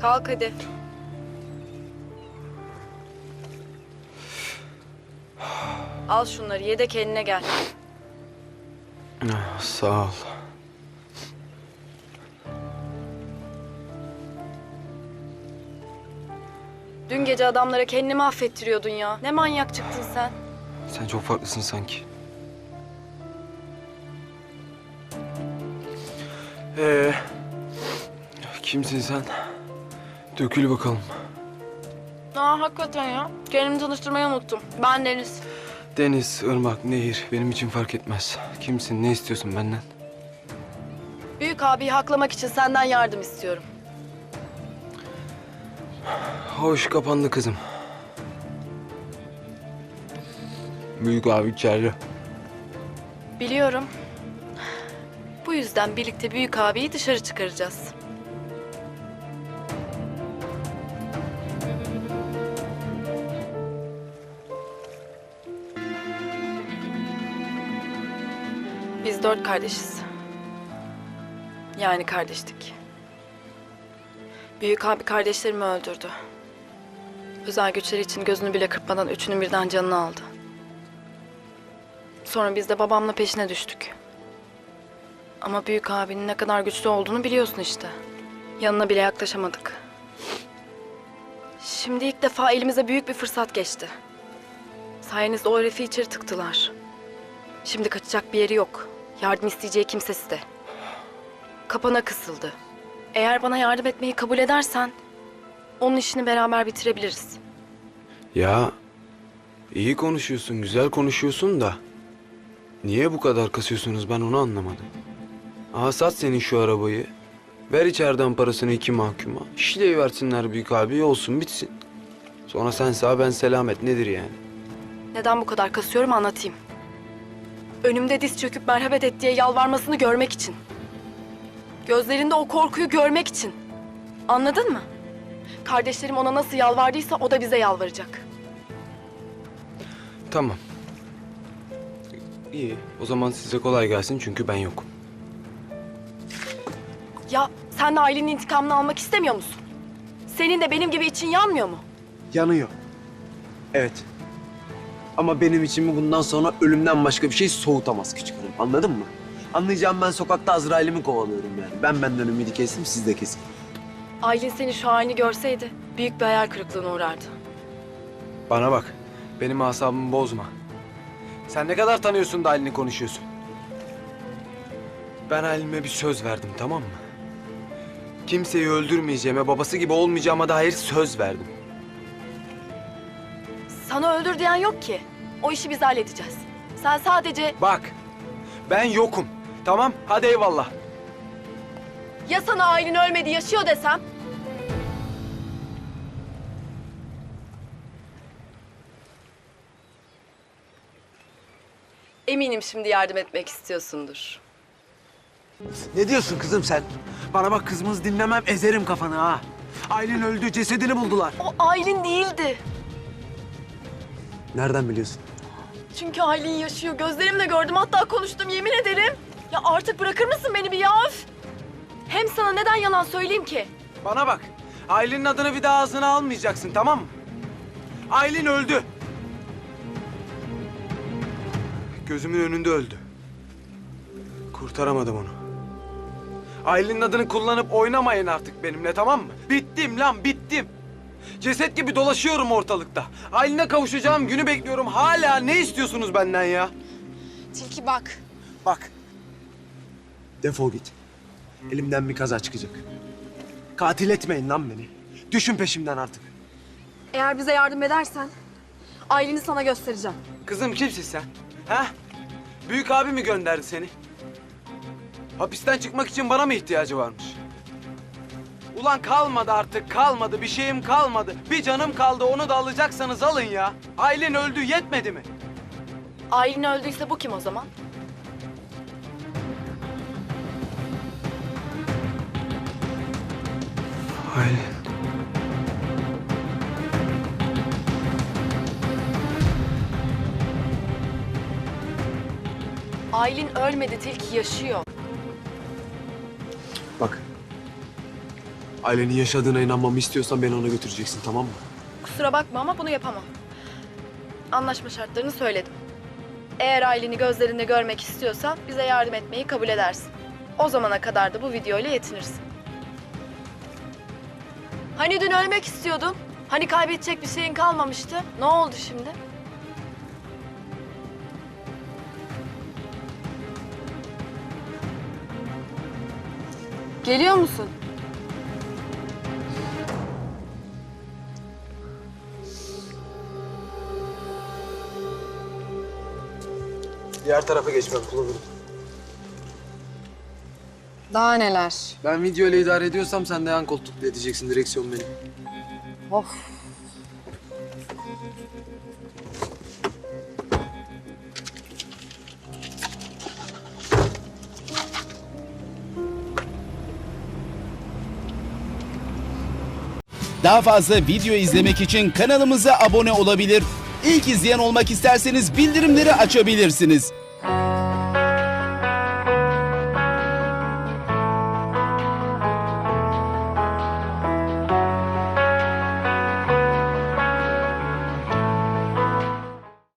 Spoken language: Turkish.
Kalk hadi. Al şunları ye de kendine gel. Ah, Sağ ol. Dün gece adamlara kendini affettiriyordun ya. Ne manyak çıktın sen. Sen çok farklısın sanki. Ee, kimsin sen? Dökül bakalım. Aa hakikaten ya. Kendimi tanıştırmayı unuttum. Ben Deniz. Deniz, ırmak, nehir benim için fark etmez. Kimsin, ne istiyorsun benden? Büyük abiyi haklamak için senden yardım istiyorum. Hoş kapandı kızım. Büyük abi içeride. Biliyorum. Bu yüzden birlikte büyük abiyi dışarı çıkaracağız. Biz dört kardeşiz. Yani kardeştik. Büyük abi kardeşlerimi öldürdü. Özel güçleri için gözünü bile kırpmadan üçünün birden canını aldı. Sonra biz de babamla peşine düştük. Ama büyük abinin ne kadar güçlü olduğunu biliyorsun işte. Yanına bile yaklaşamadık. Şimdi ilk defa elimize büyük bir fırsat geçti. Sayenizde o herifi içeri tıktılar. Şimdi kaçacak bir yeri yok. Yardım isteyeceği kimsesi de. Kapana kısıldı. Eğer bana yardım etmeyi kabul edersen... ...onun işini beraber bitirebiliriz. Ya iyi konuşuyorsun, güzel konuşuyorsun da niye bu kadar kasıyorsunuz ben onu anlamadım. Aha sat senin şu arabayı. Ver içeriden parasını iki mahkuma. versinler büyük abi olsun bitsin. Sonra sen sağ ben selamet nedir yani? Neden bu kadar kasıyorum anlatayım. Önümde diz çöküp merhamet et diye yalvarmasını görmek için. Gözlerinde o korkuyu görmek için. Anladın mı? Kardeşlerim ona nasıl yalvardıysa o da bize yalvaracak. Tamam. İyi o zaman size kolay gelsin çünkü ben yokum. Ya sen de ailenin intikamını almak istemiyor musun? Senin de benim gibi için yanmıyor mu? Yanıyor. Evet. Ama benim içimi bundan sonra ölümden başka bir şey soğutamaz küçük hanım. Anladın mı? Anlayacağım ben sokakta Azrail'imi kovalıyorum yani. Ben benden ümidi kestim, siz de kesin. Aylin senin şu halini görseydi büyük bir hayal kırıklığına uğrardı. Bana bak benim asabımı bozma. Sen ne kadar tanıyorsun da halini konuşuyorsun? Ben halime bir söz verdim tamam mı? Kimseyi öldürmeyeceğime, babası gibi olmayacağıma dair söz verdim. Sana öldür diyen yok ki. O işi biz halledeceğiz. Sen sadece Bak, ben yokum. Tamam, hadi eyvallah. ya sana Aylin ölmedi yaşıyor desem? Eminim şimdi yardım etmek istiyorsundur. Ne diyorsun kızım sen? Bana bak kızımız dinlemem, ezerim kafanı ha. Aylin öldü, cesedini buldular. O Aylin değildi. Nereden biliyorsun? Çünkü Aylin yaşıyor. Gözlerimle gördüm. Hatta konuştum yemin ederim. Ya artık bırakır mısın beni bir ya? Öf! Hem sana neden yalan söyleyeyim ki? Bana bak, Aylin'in adını bir daha ağzına almayacaksın tamam mı? Aylin öldü. Gözümün önünde öldü. Kurtaramadım onu. Aylin'in adını kullanıp oynamayın artık benimle tamam mı? Bittim lan bittim. Ceset gibi dolaşıyorum ortalıkta. Aylin'e kavuşacağım günü bekliyorum. Hala ne istiyorsunuz benden ya? Tilki bak. Bak. Defol git. Elimden bir kaza çıkacak. Katil etmeyin lan beni. Düşün peşimden artık. Eğer bize yardım edersen Aylin'i sana göstereceğim. Kızım kimsin sen? Ha? Büyük abi mi gönderdi seni? Hapisten çıkmak için bana mı ihtiyacı varmış? Ulan kalmadı artık kalmadı bir şeyim kalmadı. Bir canım kaldı onu da alacaksanız alın ya. Aylin öldü yetmedi mi? Aylin öldüyse bu kim o zaman? Aylin. Aylin ölmedi Tilki yaşıyor. Bak. Ailenin yaşadığına inanmamı istiyorsan beni ona götüreceksin tamam mı? Kusura bakma ama bunu yapamam. Anlaşma şartlarını söyledim. Eğer aileni gözlerinde görmek istiyorsan bize yardım etmeyi kabul edersin. O zamana kadar da bu videoyla yetinirsin. Hani dün ölmek istiyordun? Hani kaybedecek bir şeyin kalmamıştı? Ne oldu şimdi? Geliyor musun? Diğer tarafa geç ben kullanırım. Daha neler? Ben video ile idare ediyorsam sen de yan koltukla edeceksin direksiyon benim. Of. Daha fazla video izlemek için kanalımıza abone olabilir. İlk izleyen olmak isterseniz bildirimleri açabilirsiniz.